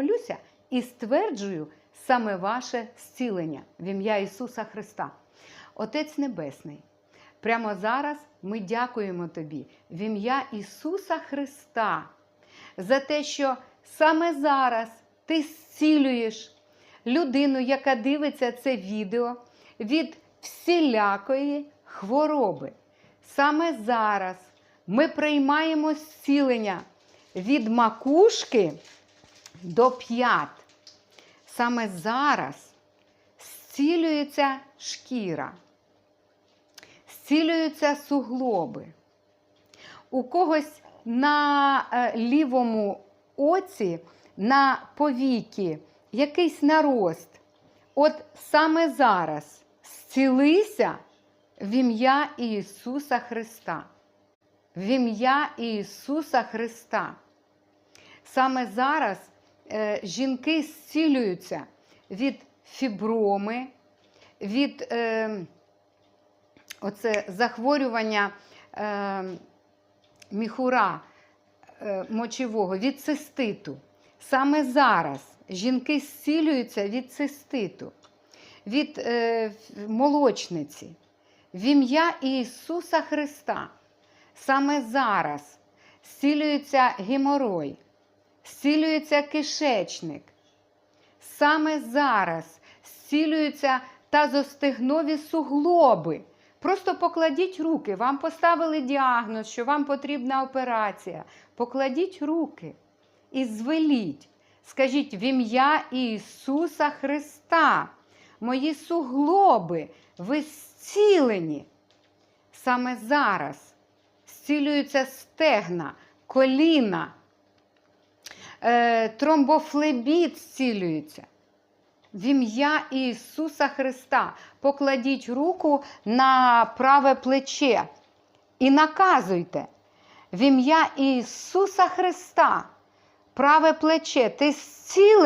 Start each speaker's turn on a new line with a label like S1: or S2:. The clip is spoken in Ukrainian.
S1: молюся і стверджую саме ваше зцілення в ім'я Ісуса Христа. Отець Небесний, прямо зараз ми дякуємо Тобі в ім'я Ісуса Христа за те, що саме зараз ти зцілюєш людину, яка дивиться це відео від всілякої хвороби. Саме зараз ми приймаємо зцілення від макушки до п'ят. Саме зараз зцілюється шкіра, зцілюються суглоби. У когось на е, лівому оці, на повіки, якийсь нарост. От саме зараз зцілися в ім'я Ісуса Христа. В ім'я Ісуса Христа. Саме зараз жінки зцілюються від фіброми, від е, оце, захворювання е, міхура е, мочового, від циститу. Саме зараз жінки зцілюються від циститу, від е, молочниці. В ім'я Ісуса Христа. Саме зараз зцілюється геморой, зцілюється кишечник. Саме зараз зцілюються тазостегнові суглоби. Просто покладіть руки, вам поставили діагноз, що вам потрібна операція. Покладіть руки і звеліть. Скажіть в ім'я Ісуса Христа, мої суглоби, ви зцілені. Саме зараз зцілюються стегна, коліна, е, тромбофлебіт зцілюється. В ім'я Ісуса Христа покладіть руку на праве плече і наказуйте. В ім'я Ісуса Христа праве плече, ти зцілений.